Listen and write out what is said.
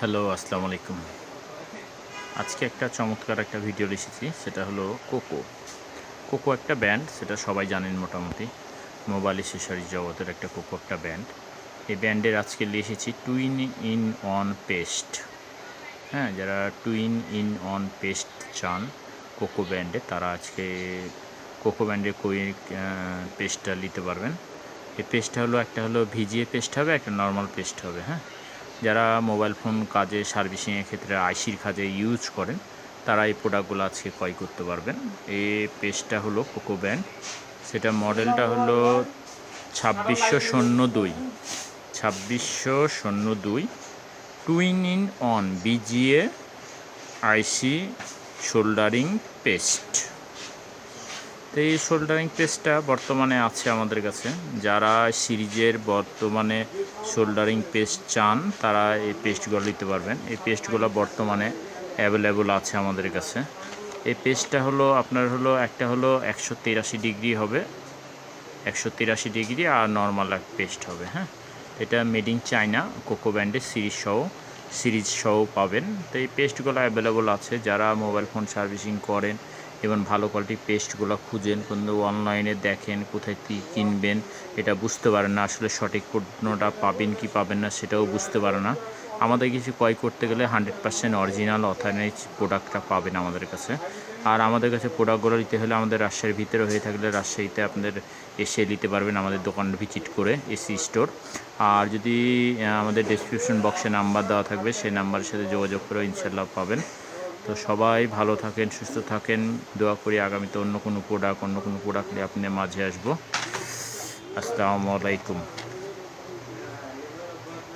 Hello, আসসালামু আলাইকুম। আজকে একটা চমৎকার একটা ভিডিও এসেছি সেটা হলো কোকো। কোকো একটা ব্যান্ড সেটা সবাই জানেন মোটামুটি। মোবাইল এসেসরি জগতের একটা কোকো একটা ব্যান্ড এই ব্যান্ডের আজকে এসেছি টুইন ইন অন পেস্ট হ্যাঁ যারা টুইন ইন অন পেস্ট চান কোকো ব্যান্ডে তারা আজকে কোকো ব্যান্ডের কই পেস্টটা নিতে পারবেন। এই পেস্টটা হলো, একটা হলো ভিজিয়ে পেস্ট হবে, একটা নর্মাল পেস্ট হবে হ্যাঁ? যারা মোবাইল ফোন কাজে সার্ভিসিংয়ের ক্ষেত্রে আইসির কাজে ইউজ করেন, তারা এই প্রোডাক্টগুলো আজকে ক্রয় করতে পারবেন। এই পেস্টটা হলো কোকো ব্যান্ড সেটা মডেলটা হলো ছাব্বিশশো শূন্য দুই। ছাব্বিশশো শূন্য দুই। Twin in one BGA IC soldering paste তো এই শোল্ডারিং পেস্টটা বর্তমানে আছে আমাদের কাছে। যারা সিরিজের বর্তমানে শোল্ডারিং পেস্ট চান, তারা এই পেস্টগুলো নিতে পারবেন। এই পেস্টগুলো বর্তমানে অ্যাভেলেবল আছে আমাদের কাছে। এই পেস্টটা হলো, আপনার হলো, একটা হলো একশো তিরাশি ডিগ্রি হবে। একশো তিরাশি ডিগ্রি আর নর্মাল এক পেস্ট হবে হ্যাঁ? এটা মেড ইন চায়না, কোকো ব্যান্ডের সিরিজ সহ সিরিজ সহ পাবেন। তো এই পেস্টগুলো অ্যাভেলেবল আছে। যারা মোবাইল ফোন সার্ভিসিং করেন এবং ভালো কোয়ালিটির পেস্টগুলো খুঁজেন, কিন্তু অনলাইনে দেখেন কোথায় কী কিনবেন, এটা বুঝতে পারেন না, আসলে সঠিক পণ্যটা পাবেন কি পাবেন না সেটাও বুঝতে পারে না। আমাদের কিছু ক্রয় করতে গেলে হান্ড্রেড পার্সেন্ট অরিজিনাল অথেন্টিক প্রোডাক্টটা পাবেন আমাদের কাছে। আর আমাদের কাছে প্রোডাক্টগুলো নিতে হলে আমাদের রাজশাহীর ভিতরে হয়ে থাকলে রাজশাহীতে আপনাদের এসে নিতে পারবেন আমাদের দোকান ভিজিট করে এসি স্টোর আর যদি আমাদের ডিসক্রিপশন বক্সে নাম্বার দেওয়া থাকবে, সেই নাম্বারের সাথে যোগাযোগ করে ইনশাল্লাহ পাবেন। তো সবাই ভালো থাকেন, সুস্থ থাকেন। দোয়া করি আগামীতে অন্য কোনো প্রোডাক্ট অন্য কোনো প্রোডাক্ট নিয়ে আপনি মাঝে আসব। আসসালামু আলাইকুম।